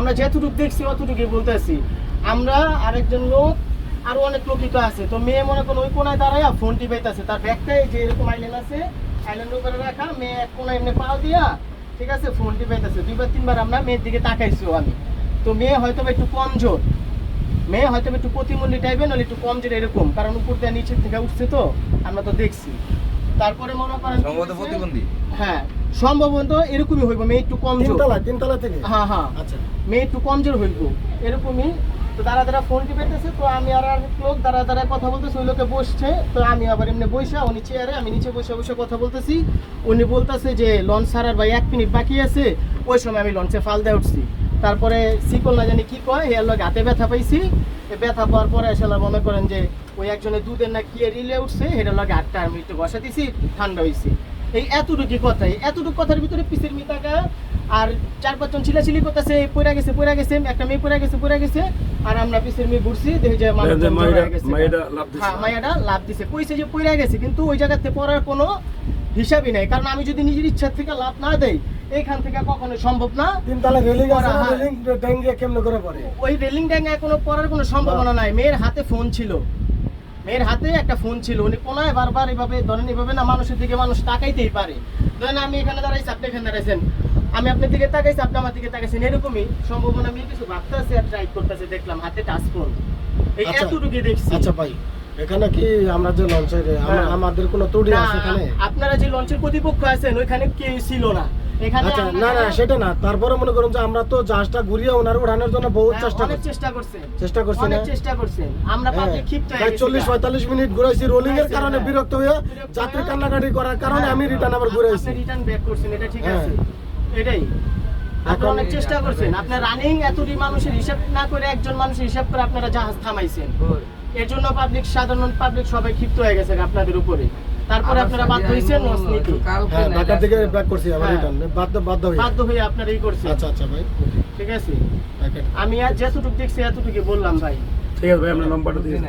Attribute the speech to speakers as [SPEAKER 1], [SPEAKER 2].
[SPEAKER 1] আমরা যেতটুকু দেখছি অতটুকুই বলতেছি। আমরা আরেকজন লোক আরও অনেক লোকই তো আছে। তো মেয়ে মনে করেন ওই কোনায় দাঁড়ায় ফোন টিপাইতেছে। তার ব্যাগটাই যে এরকম আইল্যান্ড আছে আইল্যান্ড উপরে রাখা মেয়ে এক কোনায় এমনি পাও দিয়া ঠিক আছে ফোন টিপাইতেছে। দুইবার তিনবার আমরা মেয়ের দিকে তাকাইছিও আমি। তো মেয়ে হয়তো একটু কমজোর। মেয়ে হয়তো একটু প্রতিমূল্য টাইপের নাহলে একটু কমজোর এরকম। কারণ উপর দিয়ে নিচের থেকে উঠছে তো আমরা তো দেখছি। তারপরে মনে করেন হ্যাঁ। সম্ভবত এরকমই হইব মেয়ে একটু কমজোর।
[SPEAKER 2] তিনতলা তিনতলা থেকে?
[SPEAKER 1] হ্যাঁ হ্যাঁ।
[SPEAKER 2] আচ্ছা।
[SPEAKER 1] মেয়ে একটু কমজোর হইব এরকমই। তো তারা তারা ফোন টিপেতেছে তো আমি আর আর লোক তারা তারা কথা বলতেছে ওই লোকে বসছে। তো আমি আবার এমনি বসে উনি চেয়ারে আমি নিচে বসে বসে কথা বলতেছি। উনি বলতেছে যে লঞ্চ ছাড়ার ভাই এক মিনিট বাকি আছে ওই সময় আমি লঞ্চে ফাল দিয়ে উঠছি। তারপরে সিকল না জানি কি কয় এর লোক হাতে ব্যথা পাইছি। ব্যথা পাওয়ার পরে এসে মনে করেন যে ওই একজনের দুধের না কি রিলে উঠছে সেটা লগে হাতটা আমি একটু বসা দিছি ঠান্ডা হয়েছে এই এতটুকু কথাই এতটুকু কথার ভিতরে পিসের মিতাকা আর চার পাঁচজন চিলাচিলি করতেছে পড়ে গেছে পড়ে গেছে একটা মেয়ে পড়ে গেছে পড়ে গেছে আর আমরা পিসের মেয়ে ঘুরছি দেখি যে জড়ো হয়ে। হ্যাঁ মায়াটা লাভ দিছে। কইছে যে পড়ে গেছে কিন্তু ওই জায়গাতে পড়ার কোনো হিসাবই নাই। কারণ আমি যদি নিজের ইচ্ছা থেকে লাভ না দেই এইখান থেকে কখনো সম্ভব না।
[SPEAKER 2] তিনতলা রেলিং। রেলিং কেমনে করে পড়ে?
[SPEAKER 1] ওই রেলিং ড্যাঙ্গায় কোনো পড়ার কোনো সম্ভাবনা নাই। মেয়ের হাতে ফোন ছিল। মেয়ের হাতে একটা ফোন ছিল উনি কোনায় বারবার এভাবে ধরেন এভাবে না মানুষের দিকে মানুষ তাকাইতেই পারে। ধরেন আমি এখানে দাঁড়াইছি আপনি এখানে দাঁড়াইছেন। আমি আপনার দিকে তাকাইছি আপনি আমার দিকে তাকাইছেন এরকমই সম্ভাবনা আমি কিছু ভাবতেছি আর ট্রাই করতেছি দেখলাম হাতে টাচ ফোন এই
[SPEAKER 2] আচ্ছা।
[SPEAKER 1] এতটুকু দেখছি।
[SPEAKER 2] আচ্ছা ভাই এখানে কি আমরা যে লঞ্চের। আমাদের কোনো ত্রুটি আছে এখানে?
[SPEAKER 1] আপনারা যে লঞ্চের প্রতিপক্ষ আছেন ওইখানে কেউ ছিল না।
[SPEAKER 2] আচ্ছা না না সেটা না। তারপরে মনে করুন যে আমরা তো জাহাজটা ঘুরিয়ে ওনার উঠানোর জন্য বহুত চেষ্টা করছি।
[SPEAKER 1] চেষ্টা করছেন
[SPEAKER 2] চেষ্টা করছি
[SPEAKER 1] অনেক চেষ্টা করছেন আমরা পাবলিক ক্ষিপ্ত হয়ে
[SPEAKER 2] প্রায়
[SPEAKER 1] গেছি
[SPEAKER 2] চল্লিশ
[SPEAKER 1] গা।
[SPEAKER 2] পঁয়তাল্লিশ মিনিট ঘুরাইছি রোলিং এর কারণে। বিরক্ত হয়ে যাত্রী কান্নাকাটি করার কারণে আমি রিটার্ন আবার ঘুরাইছি।
[SPEAKER 1] রিটার্ন ব্যাক করছেন এটা ঠিক। আছে। এটাই। আপনি অনেক চেষ্টা করছেন। আপনার রানিং এতটি মানুষের হিসাব না করে একজন মানুষের হিসাব করে আপনারা জাহাজ থামাইছেন। এর জন্য পাবলিক সাধারণ পাবলিক সবাই ক্ষিপ্ত হয়ে গেছে আপনাদের উপরে। তারপরে আপনারা বাধ্য হয়েছেন লস নিতে।
[SPEAKER 2] হ্যাঁ ঢাকা থেকে ব্যাক করছি আবার
[SPEAKER 1] হ্যাঁ।
[SPEAKER 2] রিটার্ন বাধ্য বাধ্য হয়ে।
[SPEAKER 1] বাধ্য হয়ে আপনারা এই করছেন।
[SPEAKER 2] আচ্ছা আচ্ছা ভাই।
[SPEAKER 1] ঠিক আছে? আমি আর যতটুকু দেখছি এতটুকু বললাম ভাই।
[SPEAKER 3] ঠিক আছে ভাই আপনার নাম্বারটা
[SPEAKER 4] দিয়েছি।